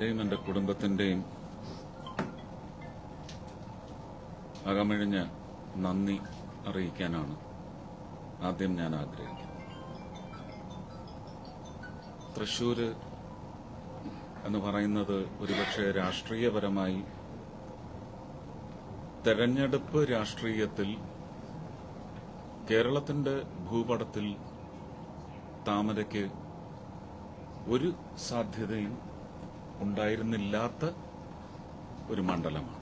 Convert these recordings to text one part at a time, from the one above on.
എന്റെയും എന്റെ കുടുംബത്തിന്റെയും അകമിഴിഞ്ഞ നന്ദി അറിയിക്കാനാണ് ആദ്യം ഞാൻ ആഗ്രഹിക്കുന്നത്. തൃശൂര് എന്ന് പറയുന്നത് ഒരുപക്ഷെ രാഷ്ട്രീയപരമായി തെരഞ്ഞെടുപ്പ് രാഷ്ട്രീയത്തിൽ കേരളത്തിന്റെ ഭൂപടത്തിൽ താമരയ്ക്ക് ഒരു സാധ്യതയും ഉണ്ടായിരുന്നില്ലാത്ത ഒരു മണ്ഡലമാണ്.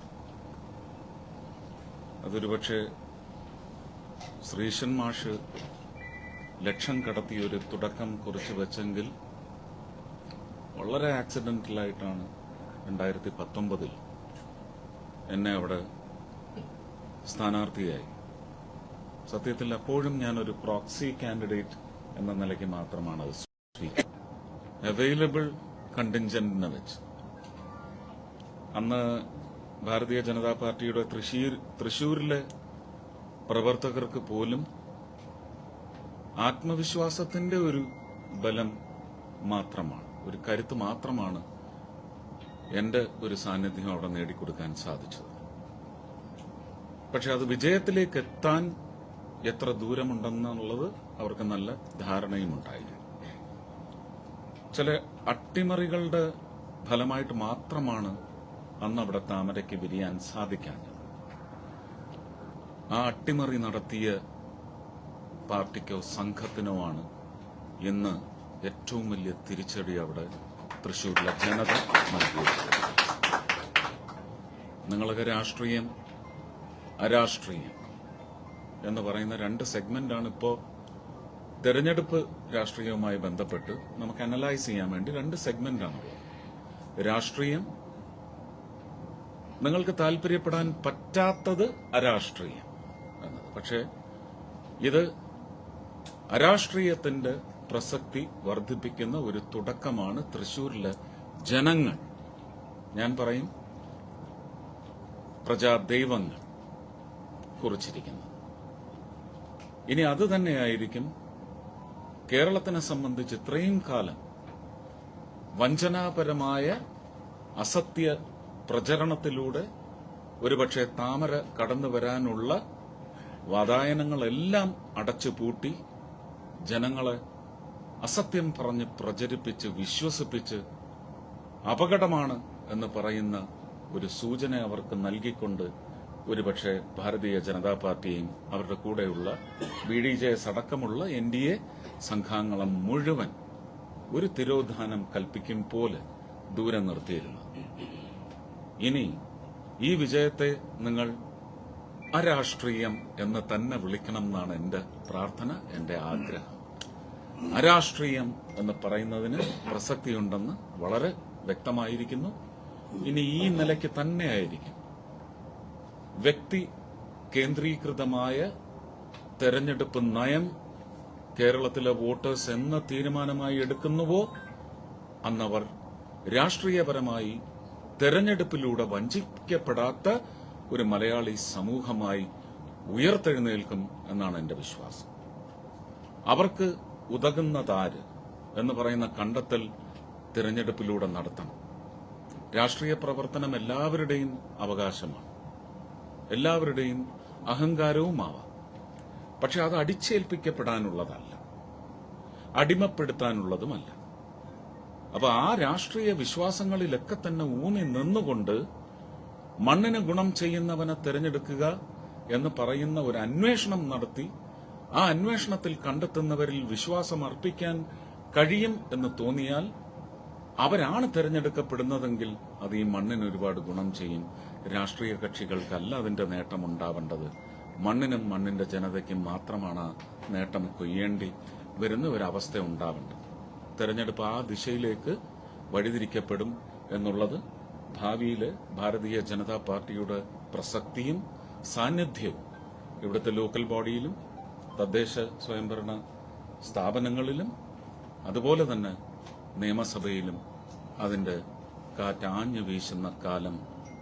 അതൊരുപക്ഷെ ശ്രീശൻ മാഷ് ലക്ഷം കടത്തിയൊരു ഒരു തുടക്കം കുറിച്ചു വെച്ചെങ്കിൽ വളരെ ആക്സിഡന്റലായിട്ടാണ് രണ്ടായിരത്തി പത്തൊമ്പതിൽ എന്നെ അവിടെ സ്ഥാനാർത്ഥിയായി. സത്യത്തിൽ അപ്പോഴും ഞാനൊരു പ്രോക്സി കാൻഡിഡേറ്റ് എന്ന നിലയ്ക്ക് മാത്രമാണ് അത് അവൈലബിൾ കണ്ടിൻജന്റിനെ വെച്ച്. അന്ന് ഭാരതീയ ജനതാ പാർട്ടിയുടെ തൃശൂർ തൃശൂരിലെ പ്രവർത്തകർക്ക് പോലും ആത്മവിശ്വാസത്തിന്റെ ഒരു ബലം മാത്രമാണ് ഒരു കരുത്ത് മാത്രമാണ് എന്റെ ഒരു സാന്നിധ്യം അവിടെ നേടിക്കൊടുക്കാൻ സാധിച്ചത്. പക്ഷെ അത് വിജയത്തിലേക്ക് എത്താൻ എത്ര ദൂരമുണ്ടെന്നുള്ളത് അവർക്ക് നല്ല ധാരണയും ഉണ്ടായിരുന്നു ചില അട്ടിമറികളുടെ ഫലമായിട്ട് മാത്രമാണ് അന്ന് അവിടെ താമരയ്ക്ക് വിരിയാൻ സാധിക്കാഞ്ഞത് ആ അട്ടിമറി നടത്തിയ പാർട്ടിക്കോ സംഘത്തിനോ ആണ് ഇന്ന് ഏറ്റവും വലിയ തിരിച്ചടി അവിടെ തൃശൂരിലെ ജനത നൽകിയത്. നിങ്ങളൊക്കെ രാഷ്ട്രീയം അരാഷ്ട്രീയം എന്ന് പറയുന്ന രണ്ട് സെഗ്മെന്റാണ് ഇപ്പോൾ തെരഞ്ഞെടുപ്പ് രാഷ്ട്രീയവുമായി ബന്ധപ്പെട്ട് നമുക്ക് അനലൈസ് ചെയ്യാൻ വേണ്ടി രണ്ട് സെഗ്മെന്റാണ് രാഷ്ട്രീയം നിങ്ങൾക്ക് താല്പര്യപ്പെടാൻ പറ്റാത്തത് അരാഷ്ട്രീയം എന്നത്. പക്ഷേ ഇത് അരാഷ്ട്രീയത്തിന്റെ പ്രസക്തി വർദ്ധിപ്പിക്കുന്ന ഒരു തുടക്കമാണ് തൃശൂരിലെ ജനങ്ങൾ. ഞാൻ പറയും പ്രജാദൈവങ്ങൾ കുറിച്ചിരിക്കുന്നത്. ഇനി അത് തന്നെയായിരിക്കും കേരളത്തിനെ സംബന്ധിച്ച് ഇത്രയും കാലം വഞ്ചനാപരമായ അസത്യ പ്രചരണത്തിലൂടെ ഒരുപക്ഷെ താമര കടന്നു വരാനുള്ള വാതായനങ്ങളെല്ലാം അടച്ചുപൂട്ടി ജനങ്ങളെ അസത്യം പറഞ്ഞ് പ്രചരിപ്പിച്ച് വിശ്വസിപ്പിച്ച് അപകടമാണ് എന്ന് പറയുന്ന ഒരു സൂചന അവർക്ക് നൽകിക്കൊണ്ട് ഒരുപക്ഷെ ഭാരതീയ ജനതാ പാർട്ടിയും അവരുടെ കൂടെയുള്ള ബി ഡി ജെ എസ് അടക്കമുള്ള എൻ ഡി എ സംഘാംഗളം മുഴുവൻ ഒരു തിരോധാനം കൽപ്പിക്കും പോലെ ദൂരം നിർത്തിയിരുന്നു. ഇനി ഈ വിജയത്തെ നിങ്ങൾ അരാഷ്ട്രീയം എന്ന് തന്നെ വിളിക്കണം എന്നാണ് എന്റെ പ്രാർത്ഥന എന്റെ ആഗ്രഹം. അരാഷ്ട്രീയം എന്ന് പറയുന്നതിന് പ്രസക്തിയുണ്ടെന്ന് വളരെ വ്യക്തമായിരിക്കുന്നു. ഇനി ഈ നിലയ്ക്ക് തന്നെയായിരിക്കും വ്യക്തി കേന്ദ്രീകൃതമായ തെരഞ്ഞെടുപ്പ് നയം കേരളത്തിലെ വോട്ടേഴ്സ് എന്ന തീരുമാനമായി എടുക്കുന്നുവോ അന്നവർ രാഷ്ട്രീയപരമായി തെരഞ്ഞെടുപ്പിലൂടെ വഞ്ചിക്കപ്പെടാത്ത ഒരു മലയാളി സമൂഹമായി ഉയർത്തെഴുന്നേൽക്കും എന്നാണ് എന്റെ വിശ്വാസം. അവർക്ക് ഉതകുന്നതാര് എന്ന് പറയുന്ന കണ്ടെത്തൽ തിരഞ്ഞെടുപ്പിലൂടെ നടത്തണം. രാഷ്ട്രീയ പ്രവർത്തനം എല്ലാവരുടെയും അവകാശമാണ്. എല്ലാവരുടെയും അഹങ്കാരവുമാവാം. പക്ഷെ അത് അടിച്ചേൽപ്പിക്കപ്പെടാനുള്ളതല്ല. അടിമപ്പെടുത്താനുള്ളതുമല്ല. അപ്പൊ ആ രാഷ്ട്രീയ വിശ്വാസങ്ങളിലൊക്കെ തന്നെ ഊന്നി നിന്നുകൊണ്ട് മണ്ണിന് ഗുണം ചെയ്യുന്നവനെ തിരഞ്ഞെടുക്കുക എന്ന് പറയുന്ന ഒരു അന്വേഷണം നടത്തി ആ അന്വേഷണത്തിൽ കണ്ടെത്തുന്നവരിൽ വിശ്വാസം അർപ്പിക്കാൻ കഴിയും എന്ന് തോന്നിയാൽ അവരാണ് തിരഞ്ഞെടുക്കപ്പെടുന്നതെങ്കിൽ അത് ഈ മണ്ണിന് ഒരുപാട് ഗുണം ചെയ്യും രാഷ്ട്രീയ കക്ഷികൾക്കല്ല അതിന്റെ നേട്ടം ഉണ്ടാവേണ്ടത് മണ്ണിനും മണ്ണിന്റെ ജനതയ്ക്കും മാത്രമാണ് നേട്ടം കൊയ്യേണ്ടി വരുന്ന ഒരവസ്ഥ ഉണ്ടാവേണ്ടത്. തെരഞ്ഞെടുപ്പ് ആ ദിശയിലേക്ക് വഴിതിരിക്കപ്പെടും എന്നുള്ളത് ഭാവിയിലെ ഭാരതീയ ജനതാ പാർട്ടിയുടെ പ്രസക്തിയും സാന്നിധ്യവും ഇവിടുത്തെ ലോക്കൽ ബോഡിയിലും തദ്ദേശ സ്വയംഭരണ സ്ഥാപനങ്ങളിലും അതുപോലെ തന്നെ നിയമസഭയിലും അതിന്റെ കാറ്റാഞ്ഞു വീശുന്ന കാലം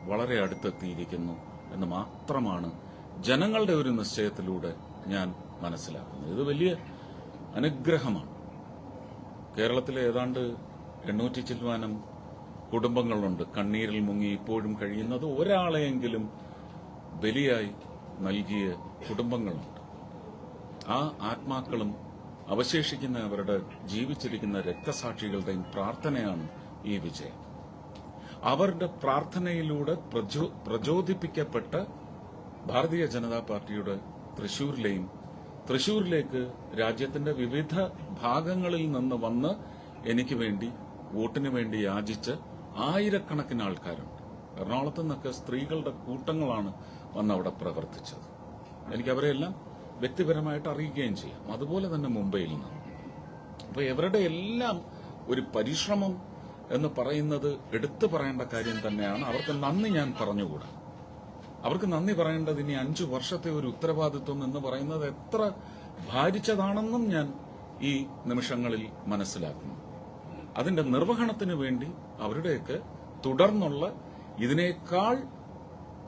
വളരെ അടുത്തെത്തിയിരിക്കുന്നു എന്ന് മാത്രമാണ് ജനങ്ങളുടെ ഒരു നിശ്ചയത്തിലൂടെ ഞാൻ മനസ്സിലാക്കുന്നത്. ഇത് വലിയ അനുഗ്രഹമാണ്. കേരളത്തിലെ ഏതാണ്ട് എണ്ണൂറ്റി ചില്ലുവാനം കുടുംബങ്ങളുണ്ട്. കണ്ണീരിൽ മുങ്ങി ഇപ്പോഴും കഴിയുന്നത് ഒരാളെയെങ്കിലും ബലിയായി നൽകിയ കുടുംബങ്ങളുണ്ട്. ആ ആത്മാക്കളും അവശേഷിക്കുന്ന അവരുടെ ജീവിച്ചിരിക്കുന്ന രക്തസാക്ഷികളുടെയും പ്രാർത്ഥനയാണ് ഈ വിജയം. അവരുടെ പ്രാർത്ഥനയിലൂടെ പ്രചോദിപ്പിക്കപ്പെട്ട ഭാരതീയ ജനതാ പാർട്ടിയുടെ തൃശൂരിലെയും തൃശൂരിലേക്ക് രാജ്യത്തിന്റെ വിവിധ ഭാഗങ്ങളിൽ നിന്ന് വന്ന് എനിക്ക് വേണ്ടി വോട്ടിന് വേണ്ടി യാചിച്ച് ആയിരക്കണക്കിന് ആൾക്കാരുണ്ട്. എറണാകുളത്ത് നിന്നൊക്കെ സ്ത്രീകളുടെ കൂട്ടങ്ങളാണ് വന്ന് അവിടെ പ്രവർത്തിച്ചത്. എനിക്ക് അവരെല്ലാം വ്യക്തിപരമായിട്ട് അറിയിക്കുകയും ചെയ്യാം. അതുപോലെ തന്നെ മുംബൈയിൽ നിന്ന്. അപ്പൊ ഇവരുടെ എല്ലാം ഒരു പരിശ്രമം എന്ന് പറയുന്നത് എടുത്തു പറയേണ്ട കാര്യം തന്നെയാണ്. അവർക്ക് നന്ദി ഞാൻ പറഞ്ഞുകൂടാ. അവർക്ക് നന്ദി പറയേണ്ടത് ഇനി അഞ്ചു വർഷത്തെ ഒരു ഉത്തരവാദിത്വം എന്ന് പറയുന്നത് എത്ര ഭാരിച്ചതാണെന്നും ഞാൻ ഈ നിമിഷങ്ങളിൽ മനസ്സിലാക്കുന്നു. അതിന്റെ നിർവഹണത്തിന് വേണ്ടി അവരുടെയൊക്കെ തുടർന്നുള്ള ഇതിനേക്കാൾ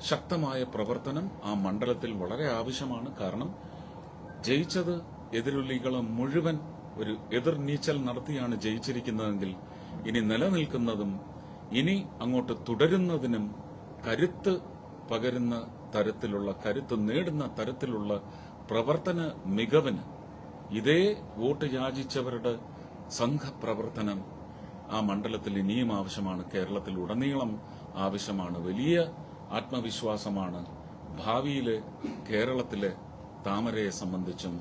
ശക്തമായ പ്രവർത്തനം ആ മണ്ഡലത്തിൽ വളരെ ആവശ്യമാണ്. കാരണം ജയിച്ചത് എതിരൊലികളെ മുഴുവൻ ഒരു എതിർ നീച്ചൽ നടത്തിയാണ് ജയിച്ചിരിക്കുന്നതെങ്കിൽ ഇനി നിലനിൽക്കുന്നതും ഇനി അങ്ങോട്ട് തുടരുന്നതിനും കരുത്ത് പകരുന്ന തരത്തിലുള്ള കരുത്ത് നേടുന്ന തരത്തിലുള്ള പ്രവർത്തന മികവിന് ഇതേ വോട്ട് യാചിച്ചവരുടെ സംഘപ്രവർത്തനം ആ മണ്ഡലത്തിൽ ഇനിയും ആവശ്യമാണ്. കേരളത്തിൽ ഉടനീളം ആവശ്യമാണ്. വലിയ ആത്മവിശ്വാസമാണ് ഭാവിയിലെ കേരളത്തിലെ താമരയെ സംബന്ധിച്ചും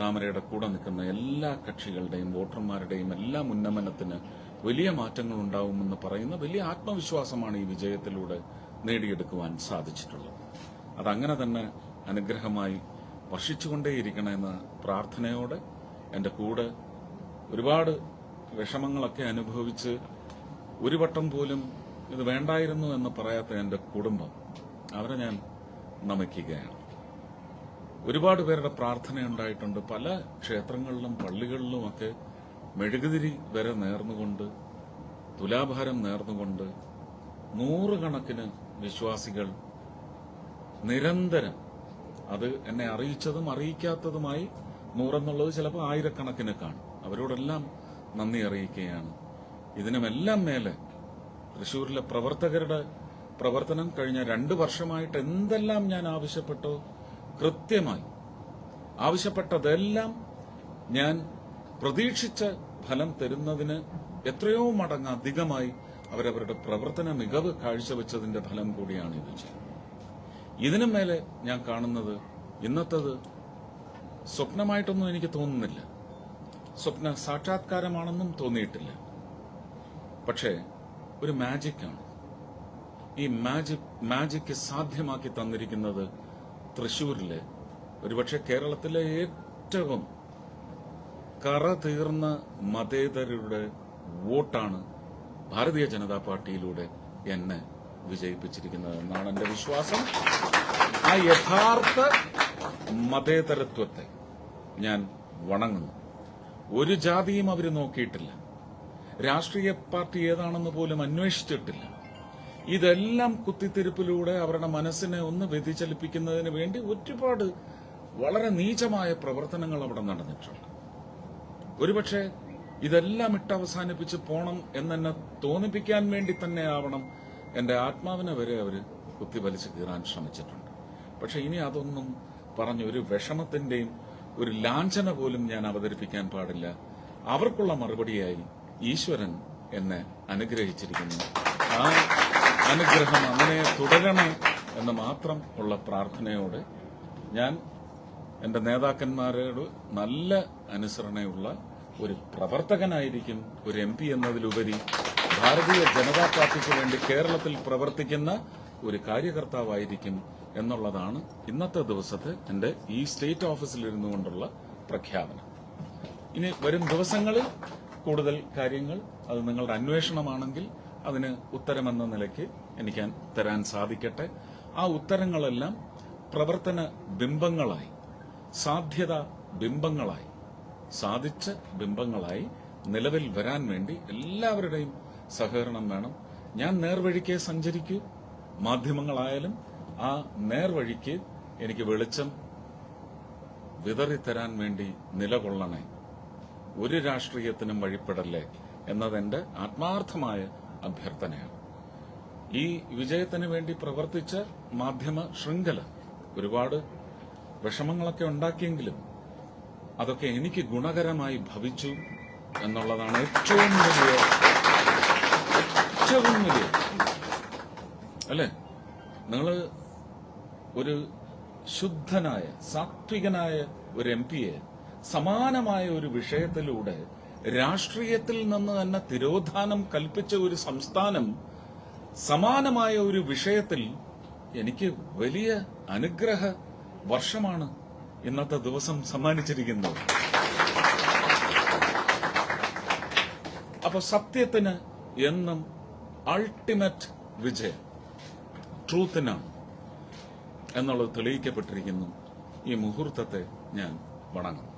താമരയുടെ കൂടെ നിൽക്കുന്ന എല്ലാ കക്ഷികളുടെയും വോട്ടർമാരുടെയും എല്ലാ ഉന്നമനത്തിന് വലിയ മാറ്റങ്ങൾ ഉണ്ടാവുമെന്ന് പറയുന്ന വലിയ ആത്മവിശ്വാസമാണ് ഈ വിജയത്തിലൂടെ നേടിയെടുക്കുവാൻ സാധിച്ചിട്ടുള്ളത്. അതങ്ങനെ തന്നെ അനുഗ്രഹമായി വർഷിച്ചുകൊണ്ടേയിരിക്കണമെന്ന പ്രാർത്ഥനയോടെ എന്റെ കൂടെ ഒരുപാട് വിഷമങ്ങളൊക്കെ അനുഭവിച്ച് ഒരു വട്ടം പോലും ഇത് വേണ്ടായിരുന്നു എന്ന് പറയാത്ത എന്റെ കുടുംബം അവരെ ഞാൻ നമിക്കുകയാണ്. ഒരുപാട് പേരുടെ പ്രാർത്ഥന ഉണ്ടായിട്ടുണ്ട്. പല ക്ഷേത്രങ്ങളിലും പള്ളികളിലും ഒക്കെ മെഴുകുതിരി വരെ നേർന്നുകൊണ്ട് തുലാഭാരം നേർന്നുകൊണ്ട് നൂറുകണക്കിന് വിശ്വാസികൾ നിരന്തരം അത് എന്നെ അറിയിച്ചതും അറിയിക്കാത്തതുമായി നൂറെന്നുള്ളത് ചിലപ്പോൾ ആയിരക്കണക്കിന് കാണും. അവരോടെല്ലാം നന്ദി അറിയിക്കുകയാണ്. ഇതിനുമെല്ലാം മേലെ തൃശൂരിലെ പ്രവർത്തകരുടെ പ്രവർത്തനം കഴിഞ്ഞ രണ്ടു വർഷമായിട്ട് എന്തെല്ലാം ഞാൻ ആവശ്യപ്പെട്ടോ കൃത്യമായി ആവശ്യപ്പെട്ടതെല്ലാം ഞാൻ പ്രതീക്ഷിച്ച ഫലം തരുന്നതിന് എത്രയോ മടങ്ങ് അധികമായി അവരവരുടെ പ്രവർത്തന മികവ് കാഴ്ചവെച്ചതിന്റെ ഫലം കൂടിയാണ് ഇത് ഇതിനു മേലെ ഞാൻ കാണുന്നത് ഇന്നത്തത് സ്വപ്നമായിട്ടൊന്നും എനിക്ക് തോന്നുന്നില്ല. സ്വപ്ന സാക്ഷാത്കാരമാണെന്നും തോന്നിയിട്ടില്ല. പക്ഷേ ഒരു മാജിക്കാണ് ഈ മാജിക് മാജിക്ക് സാധ്യമാക്കി തന്നിരിക്കുന്നത് തൃശൂരിലെ ഒരുപക്ഷെ കേരളത്തിലെ ഏറ്റവും കറ തീർന്ന മതേതരരുടെ വോട്ടാണ് ഭാരതീയ ജനതാ പാർട്ടിയിലൂടെ എന്നെ വിജയിപ്പിച്ചിരിക്കുന്നത് എന്നാണ് എന്റെ വിശ്വാസം. ആ യഥാർത്ഥ മതേതരത്വത്തെ ഞാൻ വണങ്ങുന്നു. ഒരു ജാതിയും അവർ നോക്കിയിട്ടില്ല. രാഷ്ട്രീയ പാർട്ടി ഏതാണെന്ന് പോലും അന്വേഷിച്ചിട്ടില്ല. ഇതെല്ലാം കുത്തിത്തിരിപ്പിലൂടെ അവരുടെ മനസ്സിനെ ഒന്ന് വ്യതിചലിപ്പിക്കുന്നതിന് വേണ്ടി ഒരുപാട് വളരെ നീചമായ പ്രവർത്തനങ്ങൾ അവിടെ നടന്നിട്ടുണ്ട്. ഒരുപക്ഷെ ഇതെല്ലാം ഇട്ട് അവസാനിപ്പിച്ച് പോണം എന്നെന്നെ തോന്നിപ്പിക്കാൻ വേണ്ടി തന്നെ ആവണം എന്റെ ആത്മാവിനെ വരെ അവർ കുത്തിവലിച്ച് കീറാൻ ശ്രമിച്ചിട്ടുണ്ട്. പക്ഷെ ഇനി അതൊന്നും പറഞ്ഞ് ഒരു വിഷമത്തിന്റെയും ഒരു ലാഞ്ചന പോലും ഞാൻ അവതരിപ്പിക്കാൻ പാടില്ല. അവർക്കുള്ള മറുപടിയായി ഈശ്വരൻ എന്നെ അനുഗ്രഹിച്ചിരിക്കുന്നു. ആ അനുഗ്രഹം അങ്ങനെ തുടരണേ എന്ന് മാത്രം ഉള്ള പ്രാർത്ഥനയോടെ ഞാൻ എന്റെ നേതാക്കന്മാരോട് നല്ല അനുസരണയുള്ള ഒരു പ്രവർത്തകനായിരിക്കും ഒരു എം പി എന്നതിലുപരി ഭാരതീയ ജനതാ പാർട്ടിക്ക് വേണ്ടി കേരളത്തിൽ പ്രവർത്തിക്കുന്ന ഒരു കാര്യകർത്താവായിരിക്കും എന്നുള്ളതാണ് ഇന്നത്തെ ദിവസത്തെ എന്റെ ഈ സ്റ്റേറ്റ് ഓഫീസിലിരുന്നു കൊണ്ടുള്ള പ്രഖ്യാപനം. ഇനി വരും ദിവസങ്ങളിൽ കൂടുതൽ കാര്യങ്ങൾ അത് നിങ്ങളുടെ അന്വേഷണമാണെങ്കിൽ അതിന് ഉത്തരമെന്ന നിലയ്ക്ക് എനിക്ക് തരാൻ സാധിക്കട്ടെ. ആ ഉത്തരങ്ങളെല്ലാം പ്രവർത്തന ബിംബങ്ങളായി സാധ്യത ബിംബങ്ങളായി സാധിച്ച ബിംബങ്ങളായി നിലവിൽ വരാൻ വേണ്ടി എല്ലാവരുടെയും സഹകരണം വേണം. ഞാൻ നേർവഴിക്കേ സഞ്ചരിക്കൂ. മാധ്യമങ്ങളായാലും ആ നേർവഴിക്ക് എനിക്ക് വെളിച്ചം വിതറിത്തരാൻ വേണ്ടി നിലകൊള്ളണേ. ഒരു രാഷ്ട്രീയത്തിനും വഴിപ്പെടല്ലേ എന്നതെന്റെ ആത്മാർത്ഥമായ അഭ്യർത്ഥനയാണ്. ഈ വിജയത്തിന് വേണ്ടി പ്രവർത്തിച്ച മാധ്യമ ശൃംഖല ഒരുപാട് വിഷമങ്ങളൊക്കെ ഉണ്ടാക്കിയെങ്കിലും അതൊക്കെ എനിക്ക് ഗുണകരമായി ഭവിച്ചു എന്നുള്ളതാണ് ഏറ്റവും വലിയ ഏറ്റവും വലിയ. അല്ലേ? നിങ്ങൾ ഒരു ശുദ്ധനായ സാത്വികനായ ഒരു എം പിയെ സമാനമായ ഒരു വിഷയത്തിലൂടെ രാഷ്ട്രീയത്തിൽ നിന്ന് തന്നെ തിരോധാനം കൽപ്പിച്ച ഒരു സംസ്ഥാനം സമാനമായ ഒരു വിഷയത്തിൽ എനിക്ക് വലിയ അനുഗ്രഹ വർഷമാണ് ഇന്നത്തെ ദിവസം സമ്മാനിച്ചിരിക്കുന്നത്. അപ്പൊ സത്യത്തിന് എന്നും അൾട്ടിമേറ്റ് വിജയം ട്രൂത്തിനാണ് എന്നുള്ളത് തെളിയിക്കപ്പെട്ടിരിക്കുന്നു. ഈ മുഹൂർത്തത്തെ ഞാൻ വണങ്ങുന്നു.